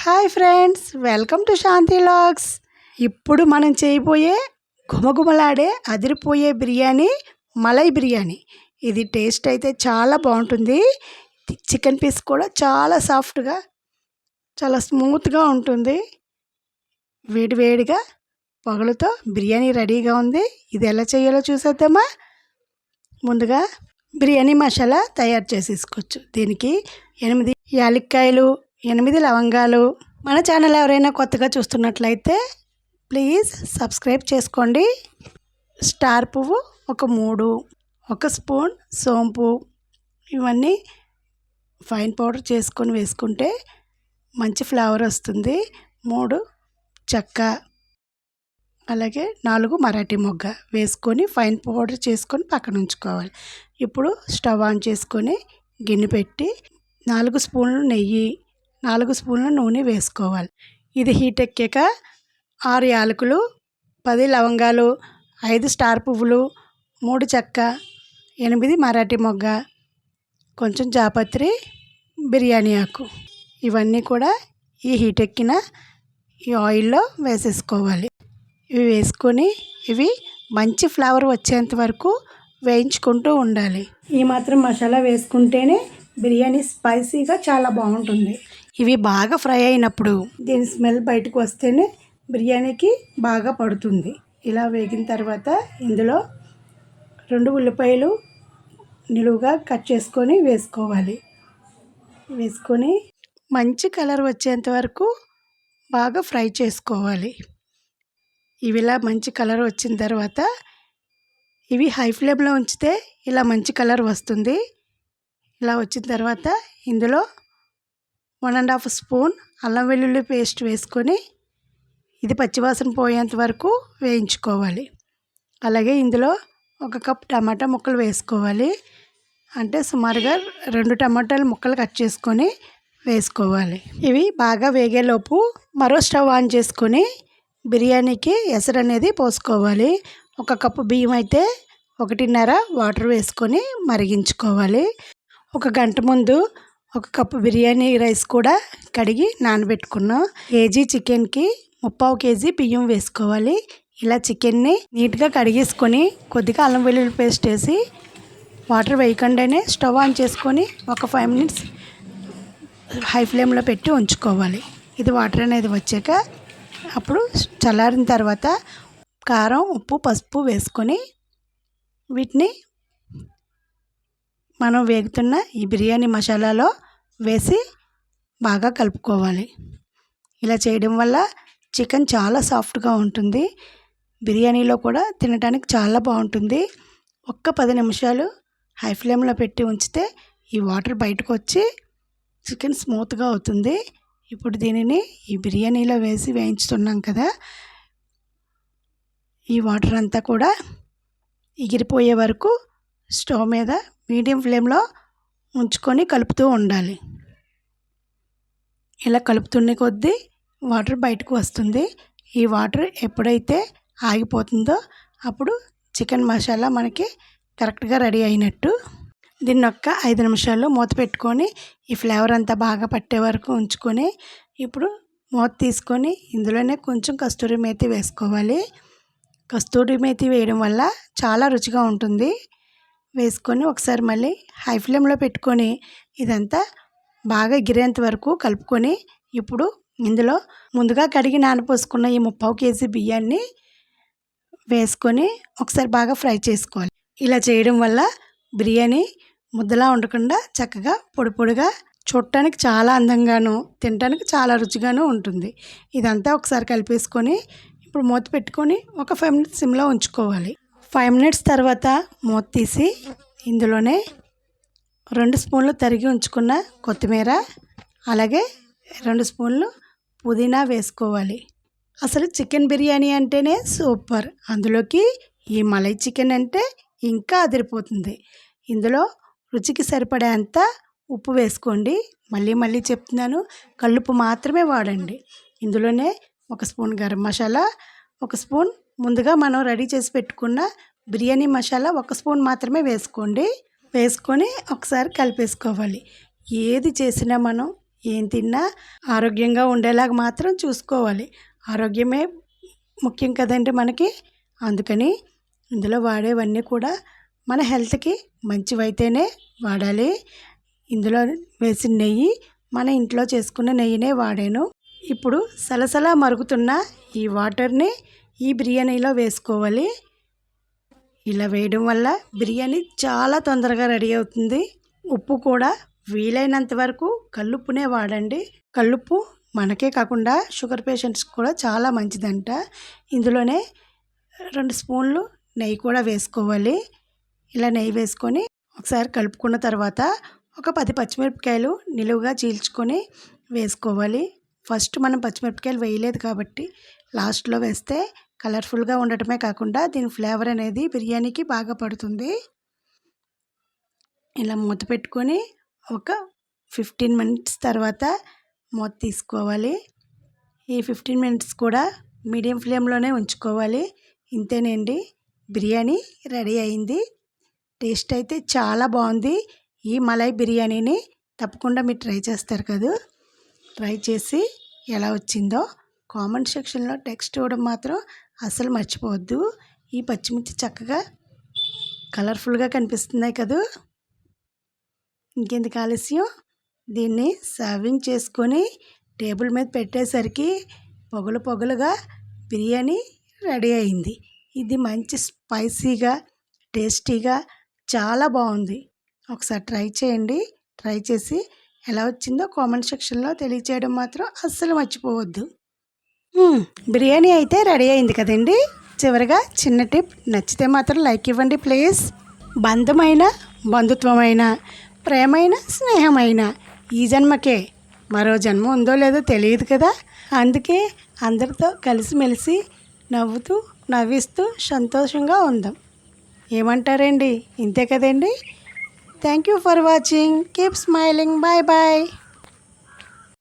Hi friends welcome to Shanti logs. ఇప్పుడు మనం చేయబోయే గుమగుమలాడే అదిరిపోయే బిర్యానీ మలై బిర్యానీ. ఇది టేస్ట్ అయితే చాలా బాగుంటుంది. చికెన్ పీస్ కూడా చాలా సాఫ్ట్గా చాలా స్మూత్గా ఉంటుంది. వేడివేడిగా పొగలతో బిర్యానీ రెడీగా ఉంది. ఇది ఎలా చేయాలో చూసేద్దామా? ముందుగా బిర్యానీ మసాలా తయారు చేసేసుకోవచ్చు. దీనికి ఎనిమిది యాలక్కాయలు ఎనిమిది లవంగాలు. మన ఛానల్ ఎవరైనా కొత్తగా చూస్తున్నట్లయితే ప్లీజ్ సబ్స్క్రైబ్ చేసుకోండి. స్టార్ పువ్వు ఒక మూడు ఒక స్పూన్ సోంపు. ఇవన్నీ ఫైన్ పౌడర్ చేసుకొని వేసుకుంటే మంచి ఫ్లేవర్ వస్తుంది. మూడు చెక్క అలాగే నాలుగు మరాఠీ మొగ్గ వేసుకొని ఫైన్ పౌడర్ చేసుకొని పక్కన ఉంచుకోవాలి. ఇప్పుడు స్టవ్ ఆన్ చేసుకొని గిన్నె పెట్టి నాలుగు స్పూన్లు నెయ్యి నాలుగు స్పూన్ల నూనె వేసుకోవాలి. ఇది హీట్ ఎక్కాక ఆరు యాలకులు పది లవంగాలు ఐదు స్టార్ పువ్వులు మూడు చెక్క ఎనిమిది మరాఠీ మొగ్గ కొంచెం జాపత్రి బిర్యానీ ఆకు. ఇవన్నీ కూడా ఈ హీట్ ఎక్కిన ఈ ఆయిల్లో వేసేసుకోవాలి. ఇవి వేసుకొని ఇవి మంచి ఫ్లేవర్ వచ్చేంత వరకు వేయించుకుంటూ ఉండాలి. ఈ మాత్రం మసాలా వేసుకుంటేనే బిర్యానీ స్పైసీగా చాలా బాగుంటుంది. ఇవి బాగా ఫ్రై అయినప్పుడు దీని స్మెల్ బయటకు వస్తేనే బిర్యానీకి బాగా పడుతుంది. ఇలా వేగిన తర్వాత ఇందులో రెండు ఉల్లిపాయలు నిలువుగా కట్ చేసుకొని వేసుకోవాలి. వేసుకొని మంచి కలర్ వచ్చేంత వరకు బాగా ఫ్రై చేసుకోవాలి. ఇవి ఇలా మంచి కలర్ వచ్చిన తర్వాత ఇవి హై ఫ్లేమ్లో ఉంచితే ఇలా మంచి కలర్ వస్తుంది. ఇలా వచ్చిన తర్వాత ఇందులో వన్ అండ్ హాఫ్ స్పూన్ అల్లం వెల్లుల్లి పేస్ట్ వేసుకొని ఇది పచ్చివాసన పోయేంత వరకు వేయించుకోవాలి. అలాగే ఇందులో ఒక కప్ టమాటా ముక్కలు వేసుకోవాలి. అంటే సుమారుగా రెండు టమాటాలు ముక్కలు కట్ చేసుకొని వేసుకోవాలి. ఇవి బాగా వేగేలోపు మరో స్టవ్ ఆన్ చేసుకొని బిర్యానీకి ఎసరు అనేది పోసుకోవాలి. ఒక కప్పు బియ్యం అయితే ఒకటిన్నర వాటర్ వేసుకొని మరిగించుకోవాలి. ఒక గంట ముందు ఒక కప్పు బిర్యానీ రైస్ కూడా కడిగి నానబెట్టుకున్నాం. కేజీ చికెన్కి ముప్పావు కేజీ బియ్యం వేసుకోవాలి. ఇలా చికెన్ని నీట్గా కడిగేసుకొని కొద్దిగా అల్లం వెల్లుల్లి పేస్ట్ వేసి వాటర్ వేయకుండానే స్టవ్ ఆన్ చేసుకొని ఒక ఫైవ్ మినిట్స్ హై ఫ్లేమ్లో పెట్టి ఉంచుకోవాలి. ఇది వాటర్ అనేది వచ్చాక అప్పుడు చల్లారిన తర్వాత కారం ఉప్పు పసుపు వేసుకొని వీటిని మనం వేగుతున్న ఈ బిర్యానీ మసాలాలో వేసి బాగా కలుపుకోవాలి. ఇలా చేయడం వల్ల చికెన్ చాలా సాఫ్ట్గా ఉంటుంది. బిర్యానీలో కూడా తినడానికి చాలా బాగుంటుంది. ఒక్క పది నిమిషాలు హై ఫ్లేమ్లో పెట్టి ఉంచితే ఈ వాటర్ బయటకు వచ్చి చికెన్ స్మూత్గా అవుతుంది. ఇప్పుడు దీనిని ఈ బిర్యానీలో వేసి వేయించుతున్నాం కదా! ఈ వాటర్ అంతా కూడా ఎగిరిపోయే వరకు స్టవ్ మీద మీడియం ఫ్లేమ్లో ఉంచుకొని కలుపుతూ ఉండాలి. ఇలా కలుపుతున్న కొద్దీ వాటర్ బయటకు వస్తుంది. ఈ వాటర్ ఎప్పుడైతే ఆగిపోతుందో అప్పుడు చికెన్ మసాలా మనకి కరెక్ట్గా రెడీ అయినట్టు. దీన్ని ఒక్క ఐదు నిమిషాల్లో మూత పెట్టుకొని ఈ ఫ్లేవర్ అంతా బాగా పట్టే వరకు ఉంచుకొని ఇప్పుడు మూత తీసుకొని ఇందులోనే కొంచెం కస్తూరి మేతి వేసుకోవాలి. కస్తూరి మేతి వేయడం వల్ల చాలా రుచిగా ఉంటుంది. వేసుకొని ఒకసారి మళ్ళీ హై ఫ్లేమ్లో పెట్టుకొని ఇదంతా బాగా గిరేంత వరకు కలుపుకొని ఇప్పుడు ఇందులో ముందుగా కడిగి నానపోసుకున్న ఈ ముప్పావు కేజీ బియ్యాన్ని వేసుకొని ఒకసారి బాగా ఫ్రై చేసుకోవాలి. ఇలా చేయడం వల్ల బిర్యానీ ముద్దలా ఉండకుండా చక్కగా పొడి పొడిగా చూడటానికి చాలా అందంగాను తినడానికి చాలా రుచిగాను ఉంటుంది. ఇదంతా ఒకసారి కలిపేసుకొని ఇప్పుడు మూత పెట్టుకొని ఒక ఫైవ్ మినిట్స్ సిమ్లో ఉంచుకోవాలి. ఫైవ్ మినిట్స్ తర్వాత మూత తీసి ఇందులోనే రెండు స్పూన్లు తరిగి ఉంచుకున్న కొత్తిమీర అలాగే రెండు స్పూన్లు పుదీనా వేసుకోవాలి. అసలు చికెన్ బిర్యానీ అంటేనే సూపర్. అందులోకి ఈ మలై చికెన్ అంటే ఇంకా అదిరిపోతుంది. ఇందులో రుచికి సరిపడేంత ఉప్పు వేసుకోండి. మళ్ళీ మళ్ళీ చెప్తున్నాను కల్లుపు మాత్రమే వాడండి. ఇందులోనే ఒక స్పూన్ గరం మసాలా ఒక స్పూన్ ముందుగా మనం రెడీ చేసి పెట్టుకున్న బిర్యానీ మసాలా ఒక స్పూన్ మాత్రమే వేసుకోండి. వేసుకొని ఒకసారి కలిపేసుకోవాలి. ఏది చేసినా మనం ఏం తిన్నా ఆరోగ్యంగా ఉండేలాగా మాత్రం చూసుకోవాలి. ఆరోగ్యమే ముఖ్యం కదండి మనకి. అందుకని ఇందులో వాడేవన్నీ కూడా మన హెల్త్కి మంచివైతేనే వాడాలి. ఇందులో వేసిన నెయ్యి మన ఇంట్లో చేసుకున్న నెయ్యినే వాడాను. ఇప్పుడు సలసలా మరుగుతున్న ఈ వాటర్ని ఈ బిర్యానీలో వేసుకోవాలి. ఇలా వేయడం వల్ల బిర్యానీ చాలా తొందరగా రెడీ అవుతుంది. ఉప్పు కూడా వీలైనంత వరకు కల్లుప్పునే వాడండి. కల్లుప్పు మనకే కాకుండా షుగర్ పేషెంట్స్కి కూడా చాలా మంచిదంట. ఇందులోనే రెండు స్పూన్లు నెయ్యి కూడా వేసుకోవాలి. ఇలా నెయ్యి వేసుకొని ఒకసారి కలుపుకున్న తర్వాత ఒక పది పచ్చిమిరపకాయలు నిలువుగా చీల్చుకొని వేసుకోవాలి. ఫస్ట్ మనం పచ్చిమిరపకాయలు వేయలేదు కాబట్టి లాస్ట్లో వేస్తే కలర్ఫుల్గా ఉండటమే కాకుండా దీని ఫ్లేవర్ అనేది బిర్యానీకి బాగా పడుతుంది. ఇలా మూత పెట్టుకొని ఒక ఫిఫ్టీన్ మినిట్స్ తర్వాత మూత తీసుకోవాలి. ఈ ఫిఫ్టీన్ మినిట్స్ కూడా మీడియం ఫ్లేమ్లోనే ఉంచుకోవాలి. ఇంతేనండి బిర్యానీ రెడీ అయింది. టేస్ట్ అయితే చాలా బాగుంది. ఈ మలై బిర్యానీని తప్పకుండా మీరు ట్రై చేస్తారు కదా. ట్రై చేసి ఎలా వచ్చిందో కామెంట్ సెక్షన్లో టెక్స్ట్ ఇవ్వడం మాత్రం అస్సలు మర్చిపోవద్దు. ఈ పచ్చిమిర్చి చక్కగా కలర్ఫుల్గా కనిపిస్తున్నాయి కదా. ఇంకెందుకు ఆలస్యం? దీన్ని సర్వింగ్ చేసుకొని టేబుల్ మీద పెట్టేసరికి పొగలు పొగలుగా బిర్యానీ రెడీ అయింది. ఇది మంచి స్పైసీగా టేస్టీగా చాలా బాగుంది. ఒకసారి ట్రై చేయండి. ట్రై చేసి ఎలా వచ్చిందో కామెంట్ సెక్షన్లో తెలియచేయడం మాత్రం అస్సలు మర్చిపోవద్దు. బిర్యానీ అయితే రెడీ అయింది కదండి. చివరిగా చిన్న టిప్ నచ్చితే మాత్రం లైక్ ఇవ్వండి ప్లీజ్. బంధమైన బంధుత్వమైన ప్రేమైన స్నేహమైన ఈ జన్మకే మరో జన్మ ఉందో లేదో తెలియదు కదా. అందుకే అందరితో కలిసిమెలిసి నవ్వుతూ నవ్విస్తూ సంతోషంగా ఉందాం. ఏమంటారండి? ఇంతే కదండి. Thank you for watching keep smiling bye bye